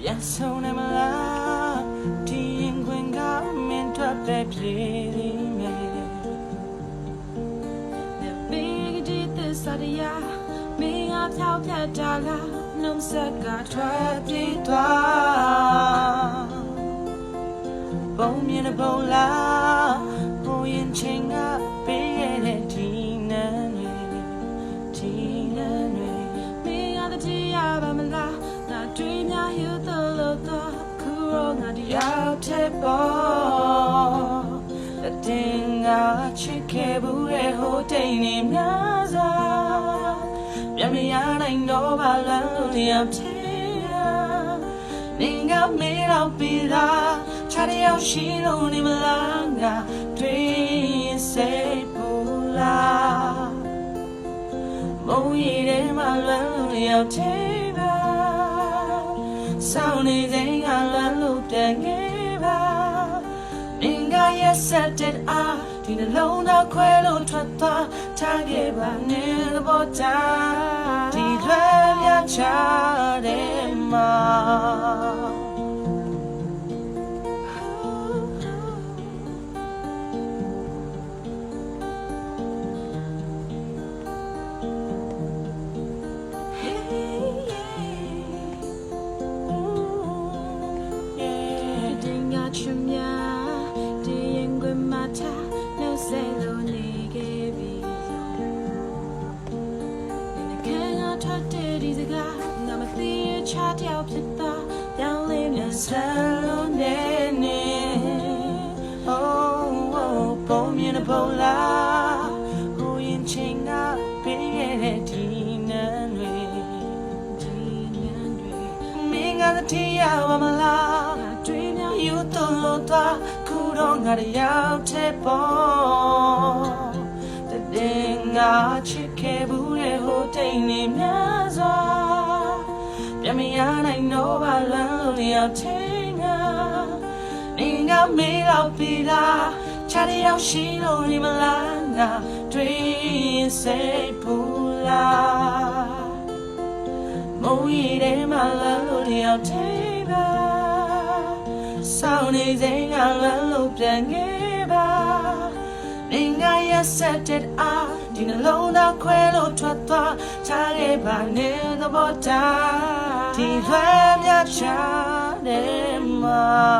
ပြန်ဆုံးနေမလားဒီရင်ခွင်ကမင်းထွက်ပဲပြေးနေမယ် The big deed this idea မင်းအဖြောက်ဖြတ်တာကနှုတ်ဆက်ကထွက်ပြေးသွားပုံမြင်တဲ့ပုံလား တယောရောက်က်တဲ့ပေါ်တဲ့တင်ကချစ်ခဲ့ဘူးရဲ့ဟိုတိတ်နေများစွာပြန်မရနိုင်တော့ပါလားလို့ရောက်ချင်တာနေကမေးတော့ပြီလားချားတယောက်ရှိလို့နေမလားငါတွေ့ရင်စိ ရက်ဆက်တဲ့အားဒီနှလုံးသားခွဲလို့ထွက်သွားထားခဲ့ပါနဲ့သဘောထားဒီလွမ်းမြချတဲ့မှာ ဒီစကားငါမသိရချတယောက်ဖြစ်သွားပြောင်းလဲမြန်ဆလုံးနဲ့နေ Oh oh ပုံမြင်တဲ့ပုံလားဟိုရင်ချင်းကပေးရတဲ့ဒီနန်းတွေဒီနန်းတွေမင်းကတည်းရပါမလားငါတွေ့များယူတော့လို့သွားခုတော့ငါရောက်တဲ့ပေါ်တဲ့ ငါချစ်ခဲ့ဘူးတဲ့ဟိုတိတ်နေများစွာပြန်မရနိုင်တော့ပါလားလို့ရောက်ချင်ငါနေငါမေးတော့ပြီလားချားတယောက်ရှိလို့နေမလားငါတွေ့ရင်စိတ်ပူလားမုံရည်ထဲမှာလမ်းလို့ရောက်သေးပါဆောင်းနေစိမ်ကလမ်းလို့ပြန်ခဲ့ပါ မင်းကရက်ဆက်တဲ့အားဒီနှလုံးသားခွဲလို့ထွက်သွားချခဲ့ပါနဲ့သဘောထားဒီလွမ်းမြချတဲ့မှာ